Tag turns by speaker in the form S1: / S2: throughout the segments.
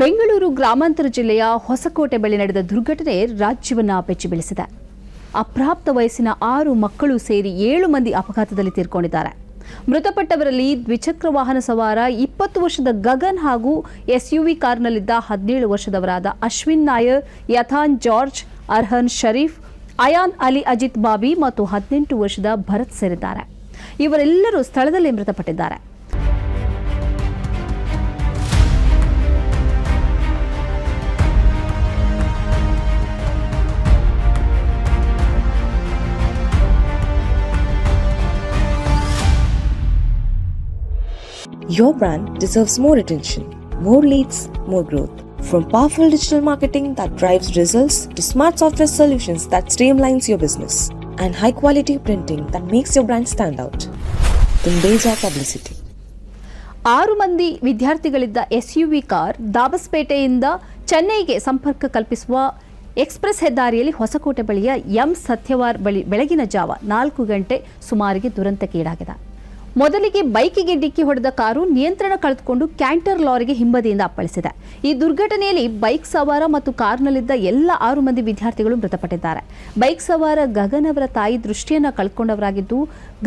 S1: ಬೆಂಗಳೂರು ಗ್ರಾಮಾಂತರ ಜಿಲ್ಲೆಯ ಹೊಸಕೋಟೆ ಬಳಿ ನಡೆದ ದುರ್ಘಟನೆ ರಾಜ್ಯವನ್ನ ಬೆಚ್ಚಿಬೀಳಿಸಿದೆ ಅಪ್ರಾಪ್ತ ವಯಸ್ಸಿನ ಆರು ಮಕ್ಕಳು ಸೇರಿ ಏಳು ಮಂದಿ ಅಪಘಾತದಲ್ಲಿ ತೀರ್ಕೊಂಡಿದ್ದಾರೆ. ಮೃತಪಟ್ಟವರಲ್ಲಿ ದ್ವಿಚಕ್ರ ವಾಹನ ಸವಾರ ಇಪ್ಪತ್ತು ವರ್ಷದ ಗಗನ್ ಹಾಗೂ ಎಸ್ಯುವಿ ಕಾರ್ನಲ್ಲಿದ್ದ ಹದಿನೇಳು ವರ್ಷದವರಾದ ಅಶ್ವಿನ್ ನಾಯರ್, ಯಥಾನ್ ಜಾರ್ಜ್, ಅರ್ಹನ್ ಶರೀಫ್, ಅಯಾನ್ ಅಲಿ ಅಜಿತ್ ಬಾಬಿ ಮತ್ತು ಹದಿನೆಂಟು ವರ್ಷದ ಭರತ್ ಸೇರಿದ್ದಾರೆ. ಇವರೆಲ್ಲರೂ ಸ್ಥಳದಲ್ಲೇ ಮೃತಪಟ್ಟಿದ್ದಾರೆ.
S2: Your brand deserves more attention, more leads, more growth. From powerful digital marketing that drives results to smart software solutions that streamlines your business and high quality printing that makes your brand stand out. Our publicity.
S1: ಆರು ಮಂದಿ ವಿದ್ಯಾರ್ಥಿಗಳಿದ್ದ SUV car ದಾಬಸ್ಪೇಟೆಯಿಂದ ಚೆನ್ನೈಗೆ ಸಂಪರ್ಕ ಕಲ್ಪಿಸುವ express ಹೆದ್ದಾರಿಯಲ್ಲಿ ಹೊಸಕೋಟೆ ಬಳಿಯ M ಸತ್ಯವಾರ್ ಬಳಿ ಬೆಳಗಿನ ಜಾವ ನಾಲ್ಕು ಗಂಟೆ ಸುಮಾರಿಗೆ ದುರಂತಕ್ಕೀಡಾಗಿದೆ ಮೊದಲಿಗೆ ಬೈಕಿಗೆ ಡಿಕ್ಕಿ ಹೊಡೆದ ಕಾರು ನಿಯಂತ್ರಣ ಕಳೆದುಕೊಂಡು ಕ್ಯಾಂಟರ್ ಲಾರಿಗೆ ಹಿಂಬದಿಯಿಂದ ಅಪ್ಪಳಿಸಿದೆ. ಈ ದುರ್ಘಟನೆಯಲ್ಲಿ ಬೈಕ್ ಸವಾರ ಮತ್ತು ಕಾರ್ನಲ್ಲಿದ್ದ ಎಲ್ಲ ಆರು ಮಂದಿ ವಿದ್ಯಾರ್ಥಿಗಳು ಮೃತಪಟ್ಟಿದ್ದಾರೆ. ಬೈಕ್ ಸವಾರ ಗಗನ್ ಅವರ ತಾಯಿ ದೃಷ್ಟಿಯನ್ನು ಕಳ್ಕೊಂಡವರಾಗಿದ್ದು,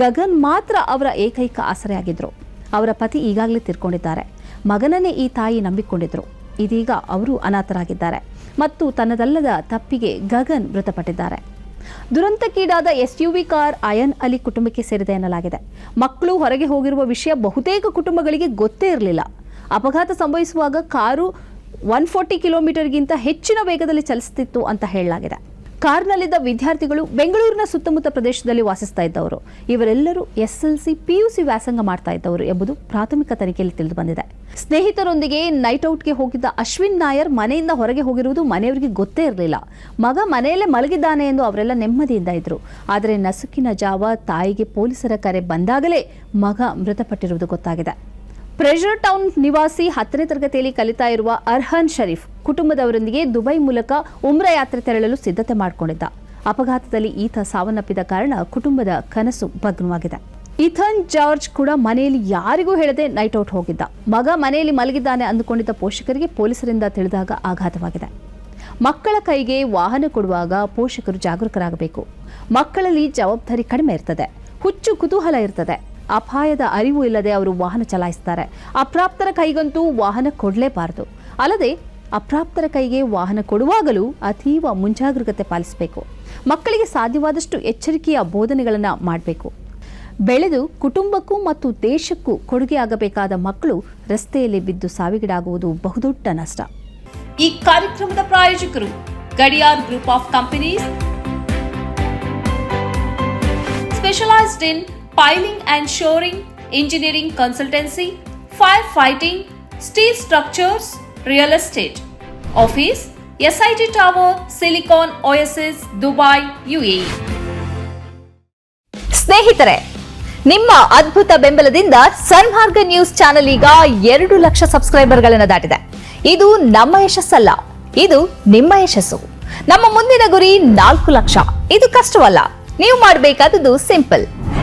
S1: ಗಗನ್ ಮಾತ್ರ ಅವರ ಏಕೈಕ ಆಸರೆಯಾಗಿದ್ದರು ಅವರ ಪತಿ ಈಗಾಗಲೇ ತೀರ್ಕೊಂಡಿದ್ದಾರೆ. ಮಗನನ್ನೇ ಈ ತಾಯಿ ನಂಬಿಕೊಂಡಿದ್ದರು ಇದೀಗ ಅವರು ಅನಾಥರಾಗಿದ್ದಾರೆ. ಮತ್ತು ತನ್ನದಲ್ಲದ ತಪ್ಪಿಗೆ ಗಗನ್ ಮೃತಪಟ್ಟಿದ್ದಾರೆ. ದುರಂತಕ್ಕೀಡಾದ ಎಸ್ಯುವಿ ಕಾರ್ ಅಯನ್ ಅಲಿ ಕುಟುಂಬಕ್ಕೆ ಸೇರಿದೆ ಎನ್ನಲಾಗಿದೆ. ಮಕ್ಕಳು ಹೊರಗೆ ಹೋಗಿರುವ ವಿಷಯ ಬಹುತೇಕ ಕುಟುಂಬಗಳಿಗೆ ಗೊತ್ತೇ ಇರಲಿಲ್ಲ. ಅಪಘಾತ ಸಂಭವಿಸುವಾಗ ಕಾರು ಒನ್ ಫೋರ್ಟಿ ಕಿಲೋಮೀಟರ್ಗಿಂತ ಹೆಚ್ಚಿನ ವೇಗದಲ್ಲಿ ಚಲಿಸುತ್ತಿತ್ತು ಅಂತ ಹೇಳಲಾಗಿದೆ. ಕಾರ್ನಲ್ಲಿದ್ದ ವಿದ್ಯಾರ್ಥಿಗಳು ಬೆಂಗಳೂರಿನ ಸುತ್ತಮುತ್ತ ಪ್ರದೇಶದಲ್ಲಿ ವಾಸಿಸ್ತಾ ಇದ್ದವರು. ಇವರೆಲ್ಲರೂ ಎಸ್ಎಲ್ಸಿ ಪಿಯುಸಿ ವ್ಯಾಸಂಗ ಮಾಡ್ತಾ ಇದ್ದವರು ಎಂಬುದು ಪ್ರಾಥಮಿಕ ತನಿಖೆಯಲ್ಲಿ ತಿಳಿದು ಬಂದಿದೆ ಸ್ನೇಹಿತರೊಂದಿಗೆ ನೈಟ್ ಔಟ್ಗೆ ಹೋಗಿದ್ದ ಅಶ್ವಿನ್ ನಾಯರ್ ಮನೆಯಿಂದ ಹೊರಗೆ ಹೋಗಿರುವುದು ಮನೆಯವರಿಗೆ ಗೊತ್ತೇ ಇರಲಿಲ್ಲ. ಮಗ ಮನೆಯಲ್ಲೇ ಮಲಗಿದ್ದಾನೆ ಎಂದು ಅವರೆಲ್ಲ ನೆಮ್ಮದಿಯಿಂದ ಇದ್ರು. ಆದರೆ ನಸುಕಿನ ಜಾವ ತಾಯಿಗೆ ಪೊಲೀಸರ ಕರೆ ಬಂದಾಗಲೇ ಮಗ ಮೃತಪಟ್ಟಿರುವುದು ಗೊತ್ತಾಗಿದೆ. ಪ್ರೆಷರ್ ಟೌನ್ ನಿವಾಸಿ ಹತ್ತನೇ ತರಗತಿಯಲ್ಲಿ ಕಲಿತಾ ಇರುವ ಅರ್ಹನ್ ಶರೀಫ್ ಕುಟುಂಬದವರೊಂದಿಗೆ ದುಬೈ ಮೂಲಕ ಉಮ್ರ ಯಾತ್ರೆ ತೆರಳಲು ಸಿದ್ಧತೆ ಮಾಡಿಕೊಂಡಿದ್ದ. ಅಪಘಾತದಲ್ಲಿ ಈತ ಸಾವನ್ನಪ್ಪಿದ ಕಾರಣ ಕುಟುಂಬದ ಕನಸು ಭಗ್ನವಾಗಿದೆ. ಇಥನ್ ಜಾರ್ಜ್ ಕೂಡ ಮನೆಯಲ್ಲಿ ಯಾರಿಗೂ ಹೇಳದೆ ನೈಟ್ ಔಟ್ ಹೋಗಿದ್ದ. ಮಗ ಮನೆಯಲ್ಲಿ ಮಲಗಿದ್ದಾನೆ ಅಂದುಕೊಂಡಿದ್ದ ಪೋಷಕರಿಗೆ ಪೊಲೀಸರಿಂದ ತಿಳಿದಾಗ ಆಘಾತವಾಗಿದೆ. ಮಕ್ಕಳ ಕೈಗೆ ವಾಹನ ಕೊಡುವಾಗ ಪೋಷಕರು ಜಾಗರೂಕರಾಗಬೇಕು. ಮಕ್ಕಳಲ್ಲಿ ಜವಾಬ್ದಾರಿ ಕಡಿಮೆ ಇರ್ತದೆ. ಹುಚ್ಚು ಕುತೂಹಲ ಇರ್ತದೆ. ಅಪಾಯದ ಅರಿವು ಇಲ್ಲದೆ ಅವರು ವಾಹನ ಚಲಾಯಿಸ್ತಾರೆ. ಅಪ್ರಾಪ್ತರ ಕೈಗಂತೂ ವಾಹನ ಕೊಡಲೇಬಾರದು. ಅಲ್ಲದೆ ಅಪ್ರಾಪ್ತರ ಕೈಗೆ ವಾಹನ ಕೊಡುವಾಗಲೂ ಅತೀವ ಮುಂಜಾಗ್ರತೆ ಪಾಲಿಸಬೇಕು. ಮಕ್ಕಳಿಗೆ ಸಾಧ್ಯವಾದಷ್ಟು ಎಚ್ಚರಿಕೆಯ ಬೋಧನೆಗಳನ್ನು ಮಾಡಬೇಕು. ಬೆಳೆದು ಕುಟುಂಬಕ್ಕೂ ಮತ್ತು ದೇಶಕ್ಕೂ ಕೊಡುಗೆಯಾಗಬೇಕಾದ ಮಕ್ಕಳು ರಸ್ತೆಯಲ್ಲಿ ಬಿದ್ದು ಸಾವಿಗೀಡಾಗುವುದು ಬಹುದೊಡ್ಡ ನಷ್ಟ.
S3: ಈ ಕಾರ್ಯಕ್ರಮದ ಪ್ರಾಯೋಜಕರು Gadiyar group of companies. Specialised in piling and shoring, engineering consultancy, firefighting, steel structures, real estate. Office SIT Tower, Silicon Oasis, Dubai, UAE.
S1: ಸ್ನೇಹಿತರೆ ನಿಮ್ಮ ಅದ್ಭುತ ಬೆಂಬಲದಿಂದ ಸನ್ಮಾರ್ಗ ನ್ಯೂಸ್ ಚಾನೆಲ್ ಈಗ ಎರಡು ಲಕ್ಷ ಸಬ್ಸ್ಕ್ರೈಬರ್ಗಳನ್ನು ದಾಟಿದೆ ಇದು ನಮ್ಮ ಯಶಸ್ಸಲ್ಲ ಇದು ನಿಮ್ಮ ಯಶಸ್ಸು ನಮ್ಮ ಮುಂದಿನ ಗುರಿ ನಾಲ್ಕು ಲಕ್ಷ ಇದು ಕಷ್ಟವಲ್ಲ ನೀವು ಮಾಡಬೇಕಾದದ್ದು ಸಿಂಪಲ್